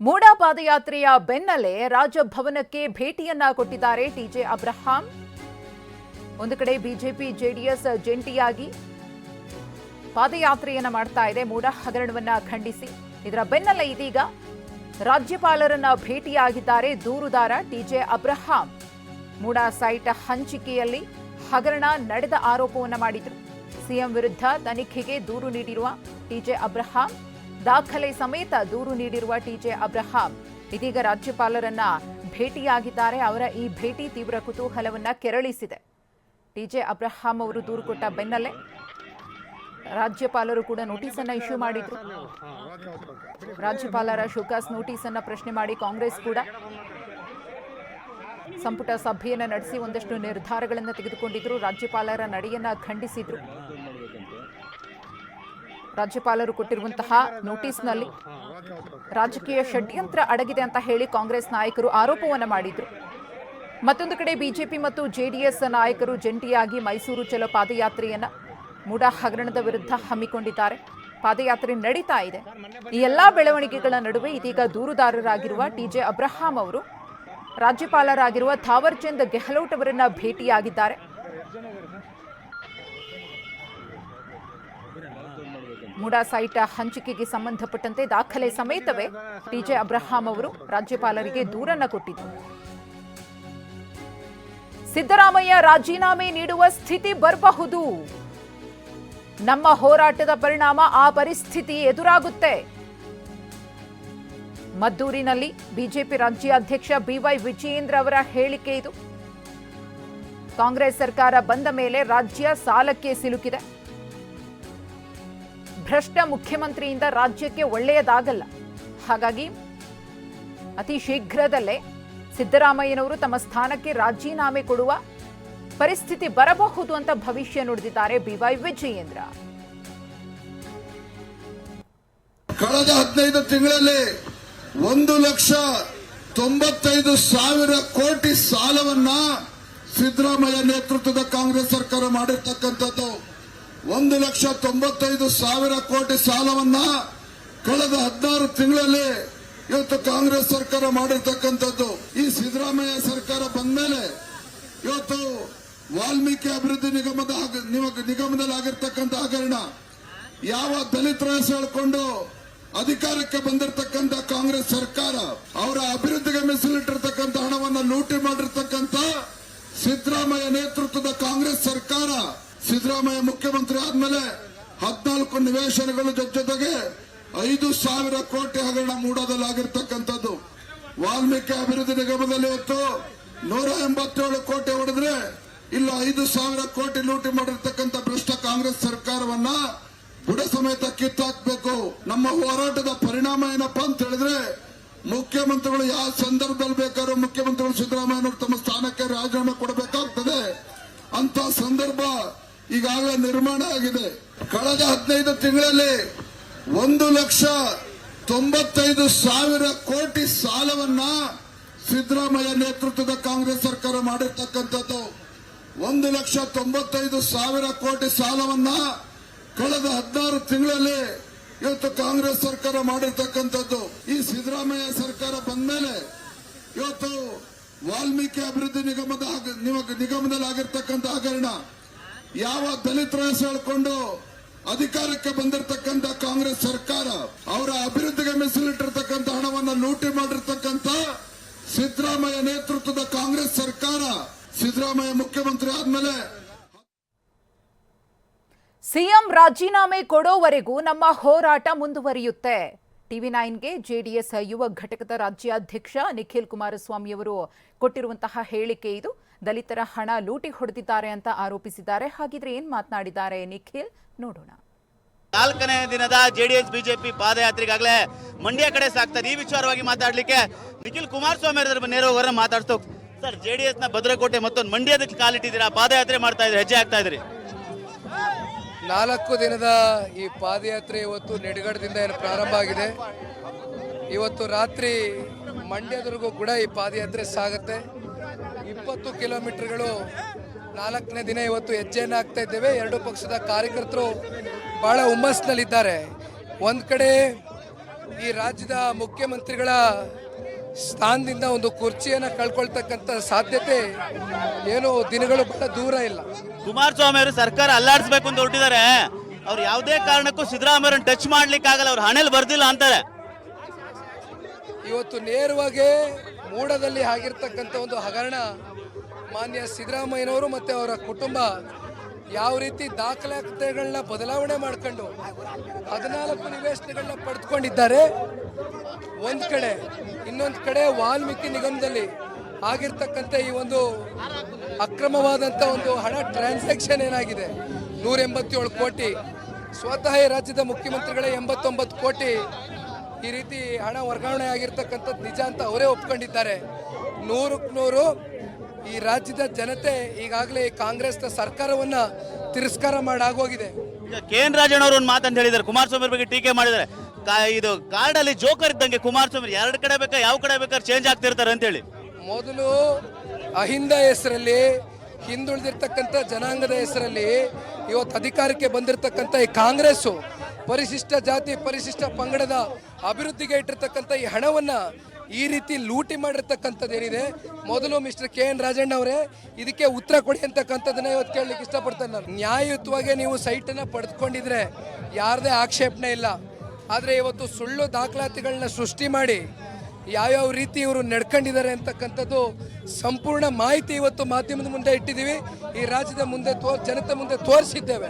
ಮೂಡಾ ಪಾದಯಾತ್ರೆಯ ಬೆನ್ನಲ್ಲೇ ರಾಜಭವನಕ್ಕೆ ಭೇಟಿಯನ್ನ ಕೊಟ್ಟಿದ್ದಾರೆ TJ Abraham. ಒಂದು ಕಡೆ ಬಿಜೆಪಿ, ಜೆಡಿಎಸ್ ಜಂಟಿಯಾಗಿ ಪಾದಯಾತ್ರೆಯನ್ನ ಮಾಡ್ತಾ ಇದೆ, ಮೂಡಾ ಹಗರಣವನ್ನ ಖಂಡಿಸಿ. ಇದರ ಬೆನ್ನಲ್ಲೇ ಇದೀಗ ರಾಜ್ಯಪಾಲರನ್ನ ಭೇಟಿಯಾಗಿದ್ದಾರೆ ದೂರುದಾರ ಟಿಜೆ ಅಬ್ರಹಾಂ. ಮೂಡಾ ಸೈಟ್ ಹಂಚಿಕೆಯಲ್ಲಿ ಹಗರಣ ನಡೆದ ಆರೋಪವನ್ನ ಮಾಡಿದ್ರು. ಸಿಎಂ ವಿರುದ್ಧ ತನಿಖೆಗೆ ದೂರು ನೀಡಿರುವ ಟಿಜೆ ಅಬ್ರಹಾಂ. ದಾಖಲೆ ಸಮೇತ ದೂರು ನೀಡಿರುವ ಟಿಜೆ ಅಬ್ರಹಾಂ. ಇದೀಗ ರಾಜ್ಯಪಾಲರನ್ನ ಭೇಟಿಯಾಗಿದ್ದಾರೆ. ಅವರ ಈ ಭೇಟಿ ತೀವ್ರ ಕುತೂಹಲವನ್ನ ಕೆರಳಿಸಿದೆ. ಟಿಜೆ ಅಬ್ರಹಾಂ ಅವರು ದೂರು ಕೊಟ್ಟ ಬೆನ್ನಲ್ಲೇ ರಾಜ್ಯಪಾಲರು ಕೂಡ ನೋಟಿಸ್ ಅನ್ನ ಇಶ್ಯೂ ಮಾಡಿದ್ರು. ರಾಜ್ಯಪಾಲರ ಶೋಕಾಸ್ ನೋಟಿಸ್ ಅನ್ನ ಪ್ರಶ್ನೆ ಮಾಡಿ ಕಾಂಗ್ರೆಸ್ ಕೂಡ ಸಂಪುಟ ಸಭೆಯನ್ನ ನಡೆಸಿ ಒಂದಷ್ಟು ನಿರ್ಧಾರಗಳನ್ನು ತೆಗೆದುಕೊಂಡಿದ್ರು. ರಾಜ್ಯಪಾಲರ ನಡೆಯನ್ನ ಖಂಡಿಸಿದ್ರು. ರಾಜ್ಯಪಾಲರು ಕೊಟ್ಟಿರುವಂತಹ ನೋಟಿಸ್ನಲ್ಲಿ ರಾಜಕೀಯ ಷಡ್ಯಂತ್ರ ಅಡಗಿದೆ ಅಂತ ಹೇಳಿ ಕಾಂಗ್ರೆಸ್ ನಾಯಕರು ಆರೋಪವನ್ನು ಮಾಡಿದ್ರು. ಮತ್ತೊಂದು ಕಡೆ ಬಿಜೆಪಿ ಮತ್ತು ಜೆಡಿಎಸ್ ನಾಯಕರು ಜಂಟಿಯಾಗಿ ಮೈಸೂರು ಚಲ ಪಾದಯಾತ್ರೆಯನ್ನ ಮೂಡ ಹಗರಣದ ವಿರುದ್ಧ ಹಮ್ಮಿಕೊಂಡಿದ್ದಾರೆ. ಪಾದಯಾತ್ರೆ ನಡೀತಾ ಇದೆ. ಈ ಎಲ್ಲಾ ಬೆಳವಣಿಗೆಗಳ ನಡುವೆ ಇದೀಗ ದೂರುದಾರರಾಗಿರುವ ಟಿಜೆ ಅಬ್ರಹಾಂ ಅವರು ರಾಜ್ಯಪಾಲರಾಗಿರುವ ಥಾವರ್ಚಂದ್ ಗೆಹ್ಲೋಟ್ ಅವರನ್ನ ಭೇಟಿಯಾಗಿದ್ದಾರೆ. ಮೂಡಾ ಸೈಟ್ ಹಂಚಿಕೆಗೆ ಸಂಬಂಧಪಟ್ಟಂತೆ ದಾಖಲೆ ಸಮೇತವೇ ಟಿಜೆ ಅಬ್ರಹಾಂ ಅವರು ರಾಜ್ಯಪಾಲರಿಗೆ ದೂರನ್ನ ಕೊಟ್ಟಿದ್ದರು. ಸಿದ್ದರಾಮಯ್ಯ ರಾಜೀನಾಮೆ ನೀಡುವ ಸ್ಥಿತಿ ಬರಬಹುದು. ನಮ್ಮ ಹೋರಾಟದ ಪರಿಣಾಮ ಆ ಪರಿಸ್ಥಿತಿ ಎದುರಾಗುತ್ತೆ. ಮದ್ದೂರಿನಲ್ಲಿ ಬಿಜೆಪಿ ರಾಜ್ಯಾಧ್ಯಕ್ಷ ಬಿವೈ ವಿಜಯೇಂದ್ರ ಅವರ ಹೇಳಿಕೆ ಇದು. ಕಾಂಗ್ರೆಸ್ ಸರ್ಕಾರ ಬಂದ ಮೇಲೆ ರಾಜ್ಯ ಸಾಲಕ್ಕೆ ಸಿಲುಕಿದೆ. ಭ್ರಷ್ಟ ಮುಖ್ಯಮಂತ್ರಿಯಿಂದ ರಾಜ್ಯಕ್ಕೆ ಒಳ್ಳೆಯದಾಗಲ್ಲ. ಹಾಗಾಗಿ ಅತಿ ಶೀಘ್ರದಲ್ಲೇ ಸಿದ್ದರಾಮಯ್ಯನವರು ತಮ್ಮ ಸ್ಥಾನಕ್ಕೆ ರಾಜೀನಾಮೆ ಕೊಡುವ ಪರಿಸ್ಥಿತಿ ಬರಬಹುದು ಅಂತ ಭವಿಷ್ಯ ನುಡಿದಿದ್ದಾರೆ ಬಿವೈ ವಿಜಯೇಂದ್ರ. ಕಳೆದ ಹದಿನೈದು ತಿಂಗಳಲ್ಲಿ ಒಂದು ಲಕ್ಷ ತೊಂಬತ್ತೈದು ಸಾವಿರ ಕೋಟಿ ಸಾಲವನ್ನ ಸಿದ್ದರಾಮಯ್ಯ ನೇತೃತ್ವದ ಕಾಂಗ್ರೆಸ್ ಸರ್ಕಾರ ಮಾಡಿರ್ತಕ್ಕಂಥದ್ದು. ಒಂದು ಲಕ್ಷ ತೊಂಬತ್ತೈದು ಸಾವಿರ ಕೋಟಿ ಸಾಲವನ್ನ ಕಳೆದ ಹದಿನಾರು ತಿಂಗಳಲ್ಲಿ ಇವತ್ತು ಕಾಂಗ್ರೆಸ್ ಸರ್ಕಾರ ಮಾಡಿರ್ತಕ್ಕಂಥದ್ದು. ಈ ಸಿದ್ದರಾಮಯ್ಯ ಸರ್ಕಾರ ಬಂದ್ಮೇಲೆ ಇವತ್ತು ವಾಲ್ಮೀಕಿ ಅಭಿವೃದ್ಧಿ ನಿಗಮದ ನಿಗಮದಲ್ಲಿ ಆಗಿರ್ತಕ್ಕಂಥ ಹಗರಣ ಯಾವ ದಲಿತರ ಹೇಳ್ಕೊಂಡು ಅಧಿಕಾರಕ್ಕೆ ಬಂದಿರತಕ್ಕಂತ ಕಾಂಗ್ರೆಸ್ ಸರ್ಕಾರ, ಅವರ ಅಭಿವೃದ್ಧಿಗೆ ಮೀಸಲಿಟ್ಟಿರ್ತಕ್ಕಂಥ ಹಣವನ್ನು ಲೂಟಿ ಮಾಡಿರ್ತಕ್ಕಂಥ ಸಿದ್ದರಾಮಯ್ಯ ನೇತೃತ್ವದ ಕಾಂಗ್ರೆಸ್ ಸರ್ಕಾರ ಸಿದ್ದರಾಮಯ್ಯ ಮುಖ್ಯಮಂತ್ರಿ ಆದ್ಮೇಲೆ ಹದಿನಾಲ್ಕು ನಿವೇಶನಗಳು ಜೊತೆ ಜೊತೆಗೆ ಐದು ಸಾವಿರ ಕೋಟಿ ಹಗರಣ ಮೂಡೋದಲ್ಲಿ ಆಗಿರ್ತಕ್ಕಂಥದ್ದು. ವಾಲ್ಮೀಕಿ ಅಭಿವೃದ್ಧಿ ನಿಗಮದಲ್ಲಿ ಇವತ್ತು ನೂರ ಎಂಬತ್ತೇಳು ಕೋಟಿ ಹೊಡೆದ್ರೆ ಇಲ್ಲ ಐದು ಸಾವಿರ ಕೋಟಿ ಲೂಟಿ ಮಾಡಿರ್ತಕ್ಕಂಥ ಭ್ರಷ್ಟ ಕಾಂಗ್ರೆಸ್ ಸರ್ಕಾರವನ್ನ ಬುಡ ಸಮೇತ ಕಿತ್ತಾಕ್ಬೇಕು. ನಮ್ಮ ಹೋರಾಟದ ಪರಿಣಾಮ ಏನಪ್ಪಾ ಅಂತ ಹೇಳಿದ್ರೆ ಮುಖ್ಯಮಂತ್ರಿಗಳು ಯಾವ ಸಂದರ್ಭದಲ್ಲಿ ಬೇಕಾದ್ರೂ ಮುಖ್ಯಮಂತ್ರಿಗಳು ಸಿದ್ದರಾಮಯ್ಯನವರು ತಮ್ಮ ಸ್ಥಾನಕ್ಕೆ ರಾಜೀನಾಮೆ ಕೊಡಬೇಕಾಗ್ತದೆ. ಅಂತ ಸಂದರ್ಭ ಈಗಾಗಲೇ ನಿರ್ಮಾಣ ಆಗಿದೆ. ಕಳೆದ ಹದಿನೈದು ತಿಂಗಳಲ್ಲಿ ಒಂದು ಲಕ್ಷ ತೊಂಬತ್ತೈದು ಸಾವಿರ ಕೋಟಿ ಸಾಲವನ್ನ ಸಿದ್ದರಾಮಯ್ಯ ನೇತೃತ್ವದ ಕಾಂಗ್ರೆಸ್ ಸರ್ಕಾರ ಮಾಡಿರ್ತಕ್ಕಂಥದ್ದು. ಒಂದು ಲಕ್ಷ ತೊಂಬತ್ತೈದು ಸಾವಿರ ಕೋಟಿ ಸಾಲವನ್ನ ಕಳೆದ ಹದಿನಾರು ತಿಂಗಳಲ್ಲಿ ಇವತ್ತು ಕಾಂಗ್ರೆಸ್ ಸರ್ಕಾರ ಮಾಡಿರ್ತಕ್ಕಂಥದ್ದು. ಈ ಸಿದ್ದರಾಮಯ್ಯ ಸರ್ಕಾರ ಬಂದ್ಮೇಲೆ ಇವತ್ತು ವಾಲ್ಮೀಕಿ ಅಭಿವೃದ್ಧಿ ನಿಗಮದ ನಿಗಮದಲ್ಲಿ ಆಗಿರ್ತಕ್ಕಂಥ ಹಗರಣ ಯಾವ ದಲಿತರ ಹೇಳ್ಕೊಂಡು ಅಧಿಕಾರಕ್ಕೆ ಬಂದಿರತಕ್ಕಂತ ಕಾಂಗ್ರೆಸ್ ಸರ್ಕಾರ ಅವರ ಅಭಿವೃದ್ಧಿಗೆ ಮೀಸಲಿಟ್ಟಿರ್ತಕ್ಕಂಥ ಹಣವನ್ನು ಲೂಟಿ ಮಾಡಿರ್ತಕ್ಕಂಥ ಸಿದ್ದರಾಮಯ್ಯ ನೇತೃತ್ವದ ಕಾಂಗ್ರೆಸ್ ಸರ್ಕಾರ ಸಿದ್ದರಾಮಯ್ಯ ಮುಖ್ಯಮಂತ್ರಿ ಆದ್ಮೇಲೆ ಸಿಎಂ ರಾಜೀನಾಮೆ ಕೊಡೋವರೆಗೂ ನಮ್ಮ ಹೋರಾಟ ಮುಂದುವರಿಯುತ್ತೆ. ಟಿವಿ ನೈನ್ಗೆ ಜೆಡಿಎಸ್ ಯುವ ಘಟಕದ ರಾಜ್ಯಾಧ್ಯಕ್ಷ ನಿಖಿಲ್ ಕುಮಾರಸ್ವಾಮಿಯವರು ಕೊಟ್ಟಿರುವಂತಹ ಹೇಳಿಕೆ ಇದು. ದಲಿತರ ಹಣ ಲೂಟಿ ಹೊಡೆದಿದ್ದಾರೆ ಅಂತ ಆರೋಪಿಸಿದ್ದಾರೆ. ಹಾಗಿದ್ರೆ ಏನ್ ಮಾತನಾಡಿದ್ದಾರೆ ನಿಖಿಲ್? ನೋಡೋಣ. ನಾಲ್ಕನೇ ದಿನದ ಜೆಡಿಎಸ್ ಬಿಜೆಪಿ ಪಾದಯಾತ್ರೆಗಾಗಲೇ ಮಂಡ್ಯ ಕಡೆ ಸಾಕ್ತಾರೆ ಈ ವಿಚಾರವಾಗಿ ಮಾತಾಡ್ಲಿಕ್ಕೆ ನಿಖಿಲ್ ಕುಮಾರಸ್ವಾಮಿ ಅವರ ನೇರವಾಗಿ ಮಾತಾಡ್ತೋ ಸರ್ ಜೆಡಿಎಸ್ನ ಭದ್ರಕೋಟೆ ಮತ್ತೊಂದು ಮಂಡ್ಯದಕ್ಕೆ ಕಾಲಿಟ್ಟಿದ್ದೀರಾ? ಪಾದಯಾತ್ರೆ ಮಾಡ್ತಾ ಇದ್ರಿ ಹೆಜ್ಜೆ ಆಗ್ತಾ ಇದ್ರಿ ನಾಲ್ಕು ದಿನದ ಈ ಪಾದಯಾತ್ರೆ ಇವತ್ತು ನೆಡಗಡದಿಂದ ಏನು ಪ್ರಾರಂಭ ಆಗಿದೆ. ಇವತ್ತು ರಾತ್ರಿ ಮಂಡ್ಯದವರೆಗೂ ಕೂಡ ಈ ಪಾದಯಾತ್ರೆ ಸಾಗುತ್ತೆ. ಇಪ್ಪತ್ತು ಕಿಲೋಮೀಟರ್ಗಳು ನಾಲ್ಕನೇ ದಿನ ಇವತ್ತು ಹೆಜ್ಜೆಯನ್ನು ಹಾಕ್ತಾ ಇದ್ದೇವೆ. ಎರಡು ಪಕ್ಷದ ಕಾರ್ಯಕರ್ತರು ಬಹಳ ಹುಮ್ಮಸ್ನಲ್ಲಿದ್ದಾರೆ ಒಂದು ಕಡೆ ಈ ರಾಜ್ಯದ ಮುಖ್ಯಮಂತ್ರಿಗಳ ಸ್ಥಾನದಿಂದ ಒಂದು ಕುರ್ಚಿಯನ್ನು ಕಳ್ಕೊಳ್ತಕ್ಕಂಥ ಸಾಧ್ಯತೆ ಏನು ದಿನಗಳು ಬಹಳ ದೂರ ಇಲ್ಲ. ಕುಮಾರಸ್ವಾಮಿ ಅವರು ಸರ್ಕಾರ ಅಲ್ಲಾಡಿಸ್ಬೇಕು ಅಂತ ಹೊರಟಿದ್ದಾರೆ. ಅವ್ರು ಯಾವುದೇ ಕಾರಣಕ್ಕೂ ಸಿದ್ದರಾಮಯ್ಯ ಟಚ್ ಮಾಡ್ಲಿಕ್ಕೆ ಆಗಲ್ಲ ಅವ್ರ ಹಣೆಲ್ ಬರ್ದಿಲ್ಲ ಅಂತಾರೆ. ಇವತ್ತು ನೇರವಾಗಿ ಮೂಡದಲ್ಲಿ ಆಗಿರ್ತಕ್ಕಂಥ ಒಂದು ಹಗರಣ ಮಾನ್ಯ ಸಿದ್ದರಾಮಯ್ಯನವರು ಮತ್ತು ಅವರ ಕುಟುಂಬ ಯಾವ ರೀತಿ ದಾಖಲಾತಿಗಳನ್ನ ಬದಲಾವಣೆ ಮಾಡ್ಕೊಂಡು ಹದಿನಾಲ್ಕು ನಿವೇಶನಗಳನ್ನ ಪಡೆದುಕೊಂಡಿದ್ದಾರೆ. ಒಂದು ಕಡೆ, ಇನ್ನೊಂದು ಕಡೆ ವಾಲ್ಮೀಕಿ ನಿಗಮದಲ್ಲಿ ಆಗಿರ್ತಕ್ಕಂಥ ಈ ಒಂದು ಅಕ್ರಮವಾದಂಥ ಒಂದು ಹಣ ಟ್ರಾನ್ಸಾಕ್ಷನ್ ಏನಾಗಿದೆ? ನೂರ ಎಂಬತ್ತೇಳು ಕೋಟಿ. ಸ್ವತಃ ರಾಜ್ಯದ ಮುಖ್ಯಮಂತ್ರಿಗಳೇ ಎಂಬತ್ತೊಂಬತ್ತು ಕೋಟಿ ಈ ರೀತಿ ಹಣ ವರ್ಗಾವಣೆ ಆಗಿರ್ತಕ್ಕಂಥದ್ದು ನಿಜ ಅಂತ ಅವರೇ ಒಪ್ಕೊಂಡಿದ್ದಾರೆ. ನೂರಕ್ಕೆ ನೂರು ಈ ರಾಜ್ಯದ ಜನತೆ ಈಗಾಗಲೇ ಕಾಂಗ್ರೆಸ್ನ ಸರ್ಕಾರವನ್ನ ತಿರಸ್ಕಾರ ಮಾಡಾಗೋಗಿದೆ ಈಗ ಕೆ ಎನ್ ರಾಜಣ್ಣ ಅವರು ಒಂದು ಮಾತಂತ ಹೇಳಿದ್ದಾರೆ. ಕುಮಾರಸ್ವಾಮಿ ಬಗ್ಗೆ ಟೀಕೆ ಮಾಡಿದ್ದಾರೆ. ಕಾ- ಇದು ಕಾರ್ಡ್ ಅಲ್ಲಿ ಜೋಕರ್ ಇದ್ದಂಗೆ ಕುಮಾರಸ್ವಾಮಿ ಎರಡು ಕಡೆ ಬೇಕಾ ಯಾವ ಕಡೆ ಬೇಕಾದ್ರೆ ಚೇಂಜ್ ಆಗ್ತಿರ್ತಾರೆ ಅಂತ ಹೇಳಿ. ಮೊದಲು ಅಹಿಂದ ಹೆಸರಲ್ಲಿ ಹಿಂದುಳಿದಿರ್ತಕ್ಕಂಥ ಜನಾಂಗದ ಹೆಸರಲ್ಲಿ ಇವತ್ತು ಅಧಿಕಾರಕ್ಕೆ ಬಂದಿರತಕ್ಕಂಥ ಈ ಕಾಂಗ್ರೆಸ್ಸು ಪರಿಶಿಷ್ಟ ಜಾತಿ ಪರಿಶಿಷ್ಟ ಪಂಗಡದ ಅಭಿವೃದ್ಧಿಗೆ ಇಟ್ಟಿರ್ತಕ್ಕಂಥ ಈ ಹಣವನ್ನು ಈ ರೀತಿ ಲೂಟಿ ಮಾಡಿರ್ತಕ್ಕಂಥದ್ದು ಏನಿದೆ? ಮೊದಲು ಮಿಸ್ಟರ್ ಕೆ ಎನ್ ರಾಜಣ್ಣ ಅವರೇ, ಇದಕ್ಕೆ ಉತ್ತರ ಕೊಡಿ ಅಂತಕ್ಕಂಥದ್ದನ್ನ ಇವತ್ತು ಕೇಳಲಿಕ್ಕೆ ಇಷ್ಟಪಡ್ತೇನೆ ನಾನು. ನ್ಯಾಯಯುತವಾಗಿ ನೀವು ಸೈಟನ್ನು ಪಡೆದುಕೊಂಡಿದ್ರೆ ಯಾರದೇ ಆಕ್ಷೇಪಣೆ ಇಲ್ಲ. ಆದರೆ ಇವತ್ತು ಸುಳ್ಳು ದಾಖಲಾತಿಗಳನ್ನ ಸೃಷ್ಟಿ ಮಾಡಿ ಯಾವ್ಯಾವ ರೀತಿ ಇವರು ನಡ್ಕೊಂಡಿದ್ದಾರೆ ಅಂತಕ್ಕಂಥದ್ದು ಸಂಪೂರ್ಣ ಮಾಹಿತಿ ಇವತ್ತು ಮಾಧ್ಯಮದ ಮುಂದೆ ಇಟ್ಟಿದ್ದೀವಿ. ಈ ರಾಜ್ಯದ ಮುಂದೆ ತೋರ್ ಜನತೆ ಮುಂದೆ ತೋರಿಸಿದ್ದೇವೆ.